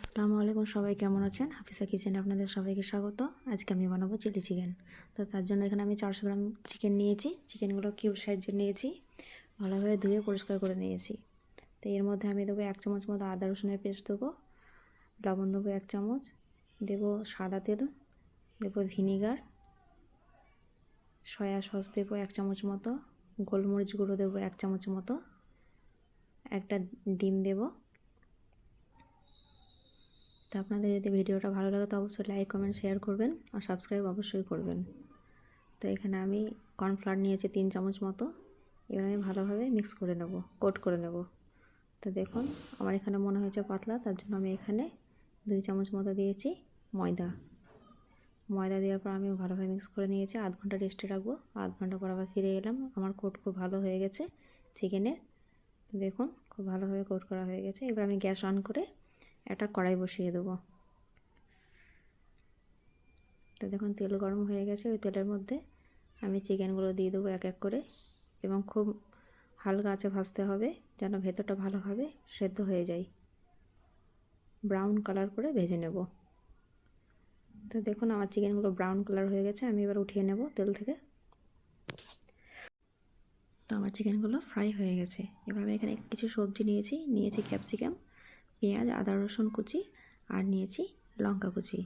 আসসালামু আলাইকুম, সবাই কেমন আছেন? হাফিসা কিচেনে আপনাদের সবাইকে স্বাগত। আজকে আমি বানাবো চিলি চিকেন। তো তার জন্য এখানে আমি চারশো গ্রাম চিকেন নিয়েছি। চিকেনগুলো কিউব সাইজের নিয়েছি। ভালোভাবে ধুয়ে পরিষ্কার করে নিয়েছি। তো এর মধ্যে আমি দেবো এক চামচ মতো আদা রসুনের পেস্ট দেবো। লবণ দেবো এক চামচ। দেবো সাদা তেল। দেবো ভিনিগার। সয়া সস দেবো এক চামচ মতো। গোলমরিচ গুঁড়ো দেবো এক চামচ মতো। একটা ডিম দেবো। তো আপনাদের যদি ভিডিওটা ভালো লাগে তো অবশ্যই লাইক কমেন্ট শেয়ার করবেন আর সাবস্ক্রাইব অবশ্যই করবেন। তো এখানে আমি কর্নফ্লাওয়ার নিয়েছি তিন চামচ মতো। এবার আমি ভালোভাবে মিক্স করে নেব কোট করে নেব। তো দেখুন, আমার এখানে মনে হয়েছে পাতলা, তার জন্য আমি এখানে দুই চামচ মতো দিয়েছি ময়দা। ময়দা দেওয়ার পর আমি ভালোভাবে মিক্স করে নিয়েছি। আধ ঘণ্টা রেস্টে রাখব। আধ ঘণ্টা পর আবার ফিরে এলাম। আমার কোট খুব ভালো হয়ে গেছে চিকেনের দেখুন, খুব ভালোভাবে কোট করা হয়ে গেছে। এবার আমি গ্যাস অন করে একটা কড়াই বসিয়ে দেবো। তো দেখুন, তেল গরম হয়ে গেছে। ওই তেলের মধ্যে আমি চিকেনগুলো দিয়ে দেবো এক এক করে এবং খুব হালকা আছে ভাজতে হবে যেন ভেতরটা ভালোভাবে সেদ্ধ হয়ে যায়। ব্রাউন কালার করে ভেজে নেব। তো দেখুন, আমার চিকেনগুলো ব্রাউন কালার হয়ে গেছে। আমি এবার উঠিয়ে নেব তেল থেকে। তো আমার চিকেনগুলো ফ্রাই হয়ে গেছে। এবার আমি এখানে কিছু সবজি নিয়েছি। নিয়েছি ক্যাপসিকাম। পেঁয়াজ, আদা, রসুন কুচি আর নিয়েছি লঙ্কা কুচি।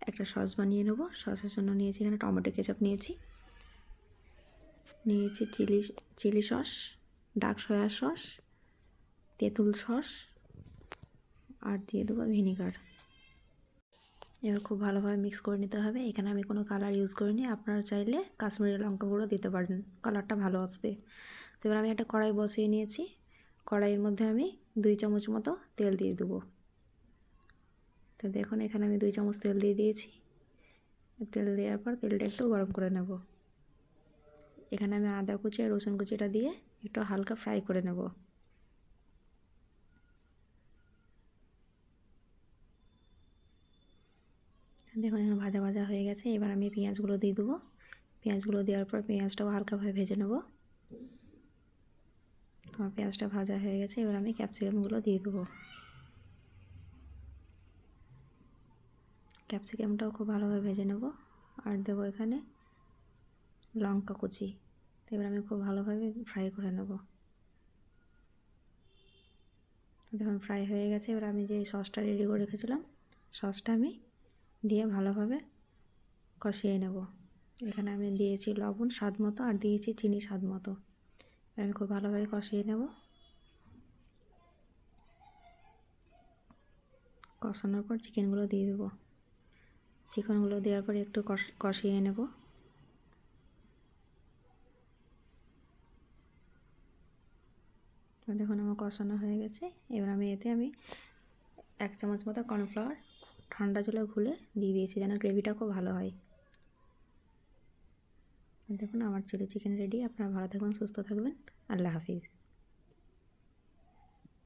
একটা সস বানিয়ে নেব। সসের জন্য নিয়েছি এখানে টমেটো কেচাপ নিয়েছি। নিয়েছি chilli chilli sauce, dark soya sauce, তেঁতুল সস আর দিয়ে দেবো ভিনিগার। এবার খুব ভালোভাবে মিক্স করে নিতে হবে। এখানে আমি কোনো কালার ইউজ করিনি। আপনারা চাইলে কাশ্মীরি লঙ্কা গুঁড়ো দিতে পারেন। কালারটা ভালো আসবে। তো এবার আমি একটা কড়াই বসিয়ে নিয়েছি। কড়াইয়ের মধ্যে আমি দুই চামচ মতো তেল দিয়ে দেবো। তো দেখুন, এখানে আমি দুই চামচ তেল দিয়ে দিয়েছি। তেল দেওয়ার পর তেলটা একটু গরম করে নেব। এখানে আমি আদা কুচি আর রসুন কুচিটা দিয়ে একটু হালকা ফ্রাই করে নেব। দেখুন, এখন ভাজা ভাজা হয়ে গেছে। এবার আমি পেঁয়াজগুলো দিয়ে দেবো। পেঁয়াজগুলো দেওয়ার পর পেঁয়াজটাও হালকাভাবে ভেজে নেব। আমার পেঁয়াজটা ভাজা হয়ে গেছে, এবার আমি ক্যাপসিকামগুলো দিয়ে দেবো। ক্যাপসিকামটাও খুব ভালোভাবে ভেজে নেব, আর দেবো এখানে লঙ্কা কুচি। এবার আমি খুব ভালোভাবে ফ্রাই করে নেব। দেখুন, ফ্রাই হয়ে গেছে, এবার আমি যে সসটা রেডি করে রেখেছিলাম, সসটা আমি দিয়ে ভালোভাবে কষিয়ে নেব। এখানে আমি দিয়েছি লবণ স্বাদ মতো, আর দিয়েছি চিনি স্বাদ মতো। আমি খুব ভালোভাবে কষিয়ে নেব। কষানোর পর চিকেনগুলো দিয়ে দেবো। চিকেনগুলো দেওয়ার পর একটু কষিয়ে নেব। দেখুন আমার কষানো হয়ে গেছে। এবার আমি এতে আমি এক চামচ মতো কর্নফ্লাওয়ার ঠান্ডা জলে ঘুলে দিয়ে দিয়েছি যেন গ্রেভিটা খুব ভালো হয়। দেখুন আমার চিলি চিকেন রেডি আপনারা ভালো থাকবেন সুস্থ থাকবেন আল্লাহ হাফিজ।